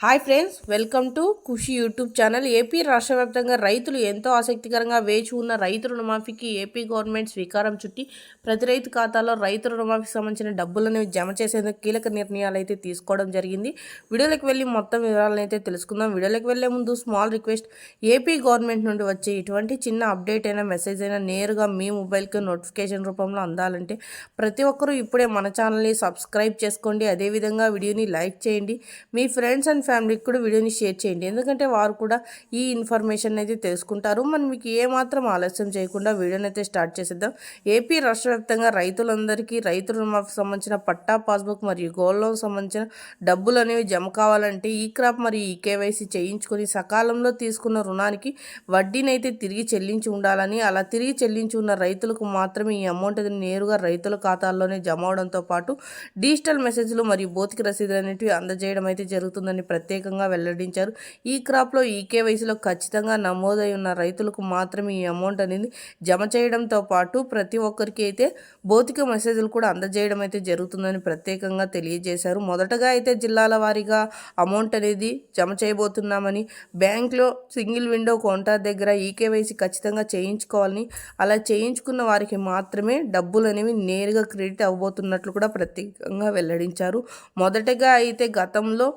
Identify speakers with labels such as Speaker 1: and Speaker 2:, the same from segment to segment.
Speaker 1: Hi friends welcome to Khushi YouTube channel AP రాష్ట్ర వ్యాప్తంగా రైతులు ఎంతో ఆసక్తికరంగా వేచి ఉన్న రైతు రుణమాఫీకి ఏపీ గవర్నమెంట్ స్వీకారం చుట్టి ప్రతి రైతు ఖాతాలో రైతు రుణమాఫీకి సంబంధించిన డబ్బులను జమ చేసేందుకు కీలక నిర్ణయాలు అయితే తీసుకోవడం జరిగింది. వీడియోలకు వెళ్ళి మొత్తం వివరాలను అయితే తెలుసుకుందాం. వీడియోలకు వెళ్ళే ముందు స్మాల్ రిక్వెస్ట్ ఏపీ గవర్నమెంట్ నుండి వచ్చే ఇటువంటి చిన్న అప్డేట్ అయినా మెసేజ్ అయినా నేరుగా మీ మొబైల్కి నోటిఫికేషన్ రూపంలో అందాలంటే ప్రతి ఒక్కరూ ఇప్పుడే మన ఛానల్ని సబ్స్క్రైబ్ చేసుకోండి. అదేవిధంగా వీడియోని లైక్ చేయండి. మీ ఫ్రెండ్స్ అండ్ ఫ్యామిలీకి కూడా వీడియోని షేర్ చేయండి. ఎందుకంటే వారు కూడా ఈ ఇన్ఫర్మేషన్ అయితే తెలుసుకుంటారు. మనం మీకు ఏమాత్రం ఆలస్యం చేయకుండా వీడియోని అయితే స్టార్ట్ చేసేద్దాం. ఏపీ రాష్ట్ర వ్యాప్తంగా రైతులందరికీ రైతు రుణమాఫీ సంబంధించిన పట్టా పాస్బుక్ మరియు గోల్డ్ లోన్ సంబంధించిన డబ్బులు అనేవి జమ కావాలంటే ఈ క్రాప్ మరియు ఈ కేవైసీ చేయించుకొని సకాలంలో తీసుకున్న రుణానికి వడ్డీని అయితే తిరిగి చెల్లించి ఉండాలని అలా తిరిగి చెల్లించి ఉన్న రైతులకు మాత్రమే ఈ అమౌంట్ నేరుగా రైతుల ఖాతాల్లోనే జమ అవడంతో పాటు డిజిటల్ మెసేజ్లు మరియు భౌతిక రసీదులు అనేటివి అందజేయడం అయితే జరుగుతుందని ప్రత్యేకంగా వెల్లడించారు. ఈ క్రాప్లో ఈ కేవైసీలో ఖచ్చితంగా నమోదై ఉన్న రైతులకు మాత్రమే ఈ అమౌంట్ అనేది జమ చేయడంతో పాటు ప్రతి ఒక్కరికి అయితే భౌతిక మెసేజ్లు కూడా అందజేయడం అయితే జరుగుతుందని ప్రత్యేకంగా తెలియజేశారు. మొదటగా అయితే జిల్లాల వారీగా అమౌంట్ అనేది జమ చేయబోతున్నామని బ్యాంక్లో సింగిల్ విండో కౌంటర్ దగ్గర ఈ కేవైసీ ఖచ్చితంగా చేయించుకోవాలని అలా చేయించుకున్న వారికి మాత్రమే డబ్బులు అనేవి నేరుగా క్రెడిట్ అవ్వబోతున్నట్లు కూడా ప్రత్యేకంగా వెల్లడించారు. మొదటగా అయితే గతంలో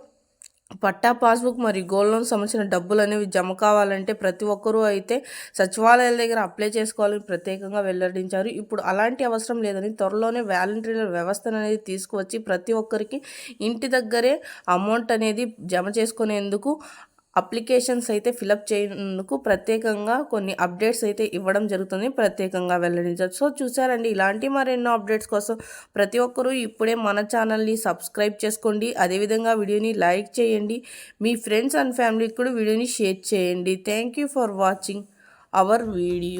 Speaker 1: పట్టా పాస్బుక్ మరియు గోల్డ్ లోన్ సంబంధించిన డబ్బులు అనేవి జమ కావాలంటే ప్రతి ఒక్కరూ అయితే సచివాలయాల దగ్గర అప్లై చేసుకోవాలని ప్రత్యేకంగా వెల్లడించారు. ఇప్పుడు అలాంటి అవసరం లేదని త్వరలోనే వాలంటీర్ల వ్యవస్థను అనేది తీసుకువచ్చి ప్రతి ఒక్కరికి ఇంటి దగ్గరే అమౌంట్ అనేది జమ చేసుకునేందుకు అప్లికేషన్స్ అయితే ఫిలప్ చేయందుకు ప్రత్యేకంగా కొన్ని అప్డేట్స్ అయితే ఇవ్వడం జరుగుతుంది. ప్రత్యేకంగా వెల్లడించారు సో చూసారండి ఇలాంటి మరెన్నో అప్డేట్స్ కోసం ప్రతి ఒక్కరూ ఇప్పుడే మన ఛానల్ని సబ్స్క్రైబ్ చేసుకోండి. అదేవిధంగా వీడియోని లైక్ చేయండి. మీ ఫ్రెండ్స్ అండ్ ఫ్యామిలీకి కూడా వీడియోని షేర్ చేయండి. Thank you for watching our video.